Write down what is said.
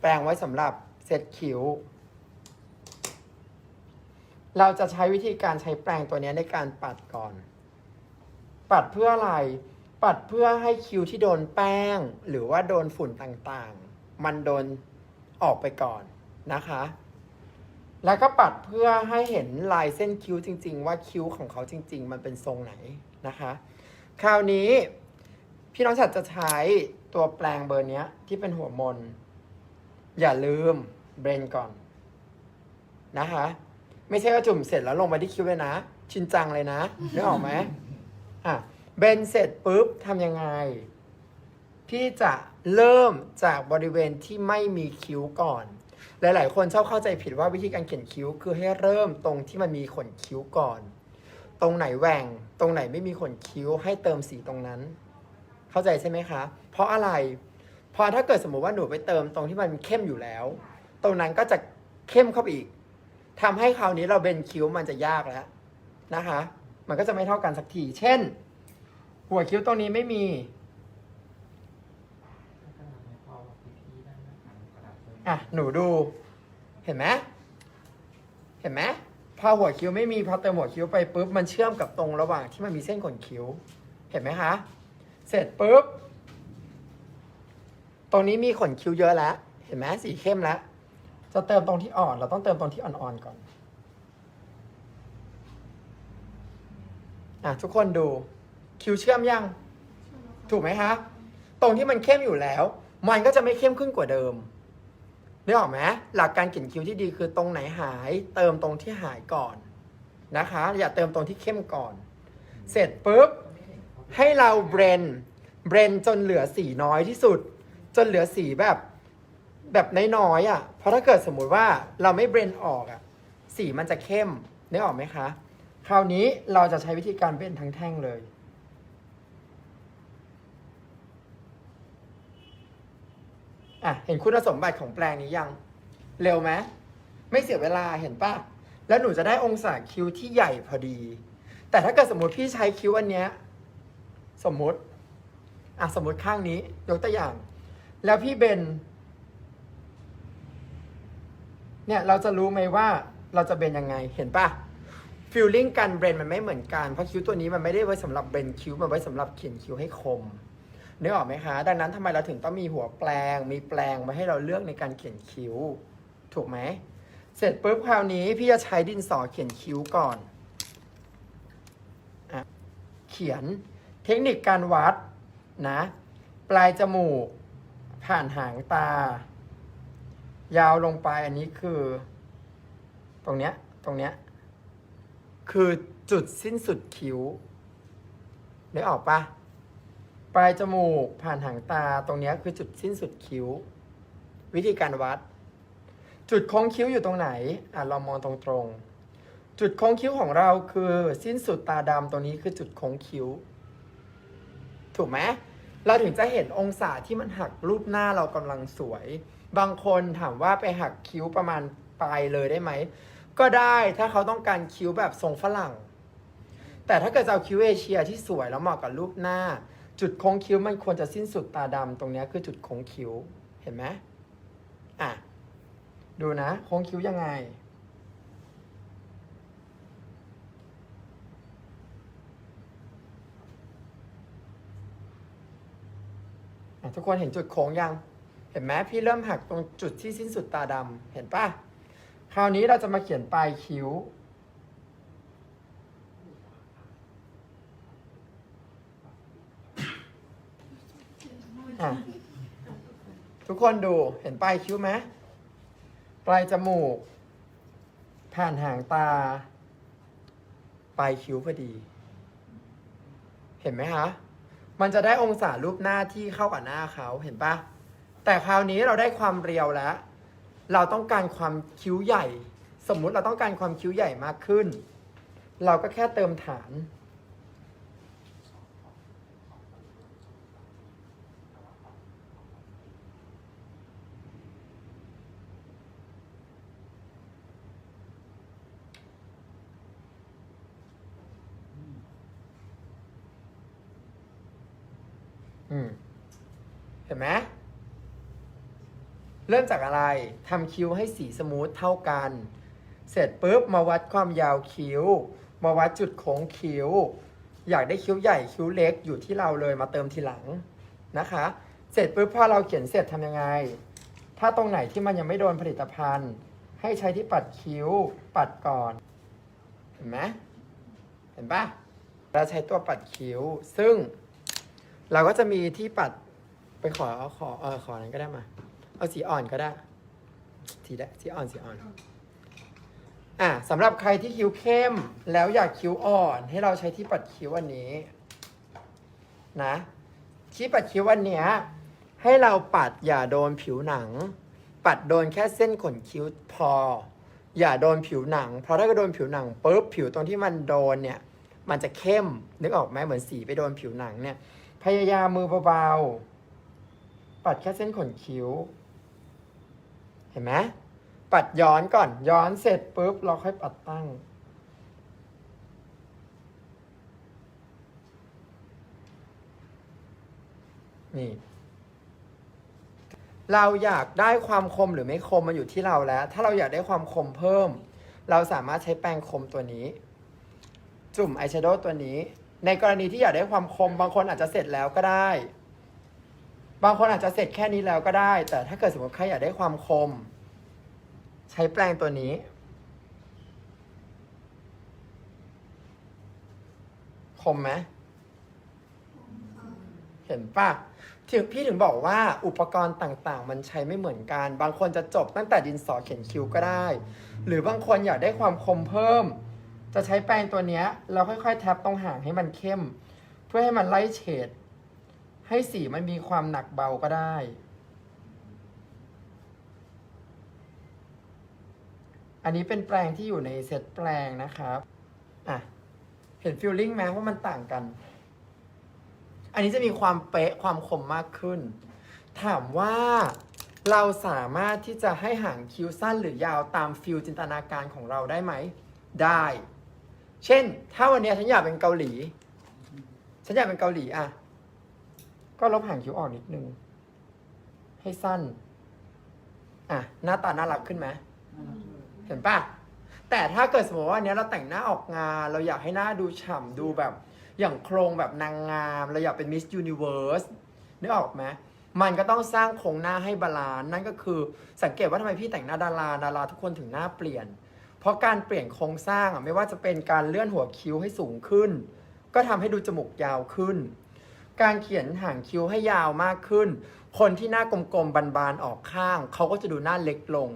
แปรงไว้สำหรับเซตคิ้ว เราจะใช้วิธีการใช้แปรงตัวนี้ในการปัดก่อน ปัดเพื่ออะไร ปัดเพื่อให้คิ้วที่โดนแป้ง หรือว่าโดนฝุ่นต่างๆ มันโดนออกไปก่อนนะคะ แล้วก็ปัดเพื่อให้เห็นลายเส้นคิ้วจริง ๆ ว่าคิ้วของเขาจริง ๆ มันเป็นทรงไหนนะคะ คราวนี้พี่น้องฉัดจะใช้ตัวแปลงเบอร์นี้ที่เป็นหัวมน อย่าลืมเบรนก่อนนะคะ ไม่ใช่ว่าจุ่มเสร็จแล้วลงไปที่คิ้วเลยนะ ชินจังเลยนะนึกออกไหมอะเบรนเสร็จปุ๊บทำยังไงพี่จะเริ่มจากบริเวณที่ไม่มีคิ้วก่อน หลาย ๆ คนชอบเข้าใจผิดว่าวิธีการเขียนคิ้ว คือให้เริ่มตรงที่มันมีขนคิ้วก่อน ตรงไหนแหว่ง ตรงไหนไม่มีขนคิ้วให้เติมสีตรงนั้น เข้าใจใช่ไหมคะ เพราะอะไร พอถ้าเกิดสมมติว่าหนูไปเติมตรงที่มันเข้มอยู่แล้ว ตรงนั้นก็จะเข้มเข้าไปอีกทำให้คราวนี้เราเบนคิ้วมันจะยากแล้วนะคะ มันก็จะไม่เท่ากันสักที เช่น หัวคิ้วตรงนี้ไม่มีอะหนูดู เห็นไหมเห็นไหมพอหัวคิ้วไม่มีพอเติมหัวคิ้วไปปุ๊บมันเชื่อมกับตรงระหว่างที่มันมีเส้นขนคิ้ว เห็นไหมคะ เสร็จปุ๊บ ตรงนี้มีขนคิ้วเยอะแล้ว เห็นไหมสีเข้มแล้ว จะเติมตรงที่อ่อน เราต้องเติมตรงที่อ่อนๆก่อน อะทุกคนดู คิ้วเชื่อมยัง ถูกไหมคะ ตรงที่มันเข้มอยู่แล้ว มันก็จะไม่เข้มขึ้นกว่าเดิมนึกออกไหมหลักการเขียนคิ้วที่ดีคือตรงไหนหาย เติมตรงที่หายก่อนนะคะ อย่าเติมตรงที่เข้มก่อน เสร็จปุ๊บ ให้เราเบรน เบรนจนเหลือสีน้อยที่สุด จนเหลือสีแบบแบบน้อยๆอะ เพราะถ้าเกิดสมมุติว่าเราไม่เบรนออกอะ สีมันจะเข้มนึกออกไหมคะ คราวนี้เราจะใช้วิธีการเบรนทั้งแท่งเลย อะ เห็นคุณสมบัติของแปลงนี้ยัง เร็วไหมไม่เสียเวลาเห็นปะแล้วหนูจะได้องศาคิ้วที่ใหญ่พอดี แต่ถ้าเกิดสมมติพี่ใช้คิ้วอันเนี้ย สมมติ อะ สมมติข้างนี้ ยกตัวอย่าง แล้วพี่เบน เนี่ยเราจะรู้ไหมว่าเราจะเบนยังไงเห็นปะฟิลลิ่งการเบนมันไม่เหมือนกัน เพราะคิ้วตัวนี้มันไม่ได้ไว้สำหรับเบนคิ้ว มันไว้สำหรับเขียนคิ้วให้คมนึกออกไหมคะ ดังนั้นทำไมเราถึงต้องมีหัวแปลง มีแปลงมาให้เราเลือกในการเขียนคิ้ว ถูกไหม เสร็จปุ๊บคราวนี้พี่จะใช้ดินสอเขียนคิ้วก่อนอเขียนเทคนิคการวัดนะ ปลายจมูก ผ่านหางตา ยาวลงไปอันนี้คือ ตรงเนี้ย ตรงเนี้ย คือจุดสิ้นสุดคิ้วนึกออกปะปลายจมูกผ่านหางตาตรงเนี้ยคือจุดสิ้นสุดคิ้ว วิธีการวัด จุดโค้งคิ้วอยู่ตรงไหนอะเรามองตรงๆ จุดโค้งคิ้วของเราคือ สิ้นสุดตาดำตรงนี้คือจุดโค้งคิ้ว ถูกไหม เราถึงจะเห็นองศาที่มันหักรูปหน้าเรากำลังสวย บางคนถามว่าไปหักคิ้วประมาณปลายเลยได้ไหม ก็ได้ถ้าเขาต้องการคิ้วแบบทรงฝรั่ง แต่ถ้าเกิดจะเอาคิ้วเอเชียที่สวยแล้วเหมาะกับรูปหน้า จุดโค้งคิ้วมันควรจะสิ้นสุดตาดำตรงนี้คือจุดโค้งคิ้ว เห็นไหมอะ ดูนะ โค้งคิ้วยังไง ทุกคนเห็นจุดโค้งยัง เห็นไหมพี่เริ่มหักตรงจุดที่สิ้นสุดตาดำเห็นปะคราวนี้เราจะมาเขียนปลายคิ้ว ทุกคนดูเห็นปลายคิ้วไหมปลายจมูก ผ่านหางตา ปลายคิ้วพอดี เห็นไหมคะ มันจะได้องศารูปหน้าที่เข้ากับหน้าเขาเห็นปะแต่คราวนี้เราได้ความเรียวแล้ว เราต้องการความคิ้วใหญ่ สมมุติเราต้องการความคิ้วใหญ่มากขึ้น เราก็แค่เติมฐาน เห็นไหมเริ่มจากอะไรทำคิ้วให้สีสมูทเท่ากัน เสร็จปุ๊บมาวัดความยาวคิ้ว มาวัดจุดโค้งคิ้ว อยากได้คิ้วใหญ่คิ้วเล็กอยู่ที่เราเลยมาเติมทีหลังนะคะ เสร็จปุ๊บพอเราเขียนเสร็จทำยังไง ถ้าตรงไหนที่มันยังไม่โดนผลิตภัณฑ์ ให้ใช้ที่ปัดคิ้วปัดก่อน เห็นไหมเห็นปะเราใช้ตัวปัดคิ้ว ซึ่งเราก็จะมีที่ปัด ไปขอเอาขอเออขอนั้นก็ได้มา เอาสีอ่อนก็ได้ สีได้สีอ่อนสีอ่อน อะสำหรับใครที่คิ้วเข้ม แล้วอยากคิ้วอ่อน ให้เราใช้ที่ปัดคิ้วอันนี้ นะ ที่ปัดคิ้วอันเนี้ย ให้เราปัดอย่าโดนผิวหนัง ปัดโดนแค่เส้นขนคิ้วพอ อย่าโดนผิวหนัง เพราะถ้าโดนผิวหนังปุ๊บผิวตรงที่มันโดนเนี่ย มันจะเข้มนึกออกไหมเหมือนสีไปโดนผิวหนังเนี่ย พยายามมือเบาๆ ปัดแค่เส้นขนคิ้ว เห็นไหมปัดย้อนก่อน ย้อนเสร็จปุ๊บ เราค่อยปัดตั้ง นี่ เราอยากได้ความคมหรือไม่คมมาอยู่ที่เราแล้ว ถ้าเราอยากได้ความคมเพิ่ม เราสามารถใช้แปรงคมตัวนี้ จุ่มอายแชโดว์ตัวนี้ ในกรณีที่อยากได้ความคมบางคนอาจจะเสร็จแล้วก็ได้ บางคนอาจจะเสร็จแค่นี้แล้วก็ได้ แต่ถ้าเกิดสมมติใครอยากได้ความคม ใช้แปรงตัวนี้ คมไหมเห็นปะถึงพี่ถึงบอกว่าอุปกรณ์ต่างๆ มันใช้ไม่เหมือนกัน บางคนจะจบตั้งแต่ดินสอเขียนคิ้วก็ได้ หรือบางคนอยากได้ความคมเพิ่ม จะใช้แปรงตัวเนี้ยเราค่อยๆ แท็บตรงหางให้มันเข้ม เพื่อให้มันไล่เฉด ให้สีมันมีความหนักเบาก็ได้ อันนี้เป็นแปลงที่อยู่ในเซตแปลงนะครับ อะ เห็นฟิลลิ่งไหมว่ามันต่างกัน อันนี้จะมีความเป๊ะความคมมากขึ้น ถามว่าเราสามารถที่จะให้หางคิ้วสั้นหรือยาวตามฟิลจินตนาการของเราได้ไหม ได้ เช่น ถ้าวันนี้ฉันอยากเป็นเกาหลี ฉันอยากเป็นเกาหลีอะ ก็ลบหางคิ้วออกนิดนึง ให้สั้น อะ หน้าตาน่ารักขึ้นไหมเห็นปะแต่ถ้าเกิดสมมติว่าอันเนี้ยเราแต่งหน้าออกงาน เราอยากให้หน้าดูฉ่ำดูแบบ อย่างโครงแบบนางงาม เราอยากเป็นมิส s u นิเวิร์สนึกออกไหมมันก็ต้องสร้างโครงหน้าให้บาลานซ์นั่นก็คือสังเกตว่าทำไมพี่แต่งหน้าดาราดาราทุกคนถึงหน้าเปลี่ยน เพราะการเปลี่ยนโครงสร้างอะไม่ว่าจะเป็นการเลื่อนหัวคิ้วให้สูงขึ้น ก็ทำให้ดูจมูกยาวขึ้น การเขียนหางคิ้วให้ยาวมากขึ้น คนที่หน้ากลมๆบานๆออกข้าง เขาก็จะดูหน้าเล็กลง